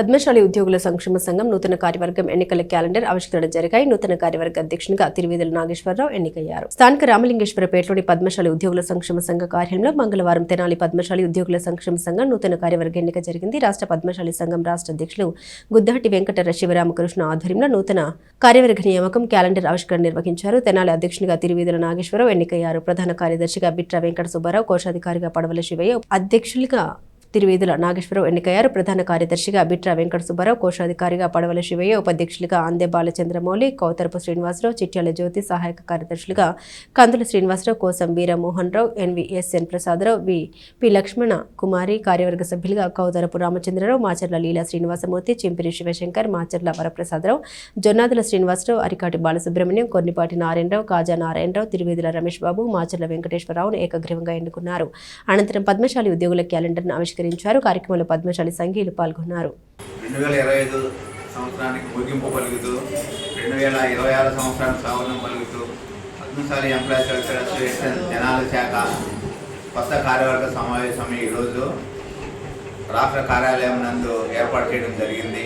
పద్మశాలి ఉద్యోగుల సంక్షేమ సంఘం నూతన కార్యవర్గం ఎన్నికల క్యాలెండర్ ఆవిష్కరణ జరిగాయి. నూతన కార్యవర్గ అధ్యక్షునిగా తిరువేదుల నాగేశ్వరరావు ఎన్నికయ్యారు. స్థానిక రామలింగేశ్వరపేటలోని పద్మశాలి ఉద్యోగుల సంక్షేమ సంఘ కార్యాలయంలో మంగళవారం తెనాలి పద్మశాలి ఉద్యోగుల సంక్షేమ సంఘం నూతన కార్యవర్గ ఎన్నిక జరిగింది. రాష్ట్ర పద్మశాలి సంఘం రాష్ట్ర అధ్యక్షులు గుద్దాటి వెంకట శివరామకృష్ణ ఆధ్వర్యంలో నూతన కార్యవర్గ నియామకం క్యాలెండర్ ఆవిష్కరణ నిర్వహించారు. తెనాలి అధ్యక్షునిగా తిరువేదుల నాగేశ్వరరావు ఎన్నికయ్యారు. ప్రధాన కార్యదర్శిగా బిట్రా వెంకట సుబ్బారావు కోశాధికారిగా పడవల శివయ్య అధ్యక్షులుగా తిరువేదుల నాగేశ్వరరావు ఎన్నికయ్యారు. ప్రధాన కార్యదర్శిగా బిట్రా వెంకట సుబ్బారావు కోశాధికారిగా పడవల శివయ్య ఉపాధ్యక్షులుగా అందే బాలచంద్రమౌళి కౌతరపు శ్రీనివాసరావు చిట్యాల జ్యోతి సహాయక కార్యదర్శులుగా కందుల శ్రీనివాసరావు కోసం Veeramohan Rao NVSN Prasadarao V P Lakshmana Kumari కార్యవర్గ సభ్యులుగా కౌతరపు రామచంద్రరావు మాచర్ల లీలా శ్రీనివాసమూర్తి చింపిరి శివశంకర్ మాచర్ల వరప్రసాదరావు జొన్నాదుల శ్రీనివాసరావు అరికాటి బాలసుబ్రహ్మణ్యం కొన్నిపాటి నారాయణరావు కాజా నారాయణరావు తిరువేదుల రమేష్ బాబు మాచర్ల వెంకటేశ్వరరావును ఏకగ్రీవంగా ఎన్నుకున్నారు. అనంతరం పద్మశాలి ఉద్యోగుల క్యాలెండర్ను ఆవిష్కరించారు. కార్యక్రమంలో పద్మశాలి సంఘీయులు పాల్గొన్నారు. రెండు వేల ఇరవై ఐదు సంవత్సరానికి ముగింపు పలుకుతూ రెండు వేల ఇరవై ఆరు సంవత్సరానికి స్వాగతం పలుకుతూ పద్మశాలి ఎంప్లాయీస్ వెల్ఫేర్ అసోసియేషన్ జనాల శాఖ కొత్త కార్యవర్గ సమావేశం ఈరోజు రాష్ట్ర కార్యాలయం నందు ఏర్పాటు చేయడం జరిగింది.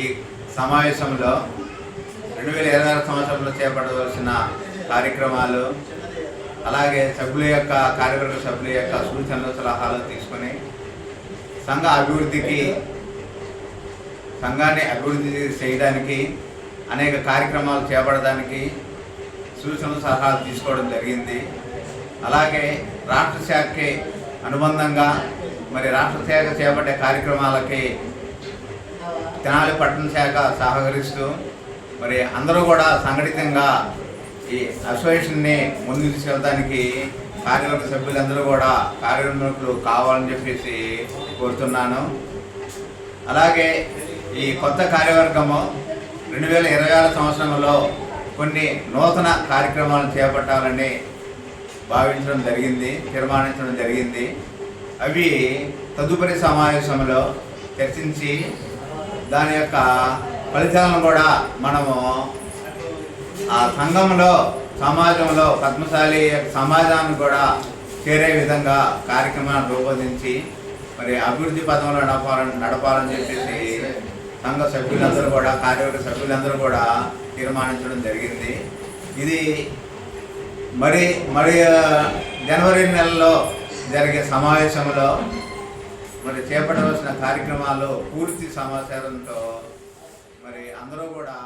ఈ సమావేశంలో రెండు వేల ఇరవై ఆరు సంవత్సరంలో చేపట్టవలసిన కార్యక్రమాలు అలాగే సభ్యుల యొక్క కార్యవర్గ సభ్యుల యొక్క సూచనలు సలహాలు తీసుకొని సంఘ అభివృద్ధికి సంఘాన్ని అభివృద్ధి చేయడానికి అనేక కార్యక్రమాలు చేపడడానికి సూచనలు సలహాలు తీసుకోవడం జరిగింది. అలాగే రాష్ట్ర శాఖకి అనుబంధంగా మరి రాష్ట్ర శాఖ చేపట్టే కార్యక్రమాలకి తెనాలి పట్టణ శాఖ సహకరిస్తూ మరి అందరూ కూడా సంఘటితంగా ఈ అసోసియేషన్ని ముందుకు తీసుకెళ్ళడానికి కార్యవర్గ సభ్యులందరూ కూడా కార్యనిర్వాహకులు కావాలని చెప్పేసి కోరుతున్నాను. అలాగే ఈ కొత్త కార్యవర్గము రెండు వేల ఇరవై ఆరు సంవత్సరంలో కొన్ని నూతన కార్యక్రమాలను చేపట్టాలని భావించడం జరిగింది తీర్మానించడం జరిగింది. అవి తదుపరి సమావేశంలో చర్చించి దాని యొక్క ఫలితాలను కూడా మనము ఆ సంఘంలో సమాజంలో పద్మశాలి సమాజాన్ని కూడా చేరే విధంగా కార్యక్రమాన్ని రూపొందించి మరి అభివృద్ధి పదంలో నడపాలని నడపాలని చెప్పేసి సంఘ సభ్యులందరూ కూడా కార్యవర్గ సభ్యులందరూ కూడా తీర్మానించడం జరిగింది. ఇది మరి మరి జనవరి నెలలో జరిగే సమావేశంలో మరి చేపట్టవలసిన కార్యక్రమాలు పూర్తి సమాచారంతో మరి అందరూ కూడా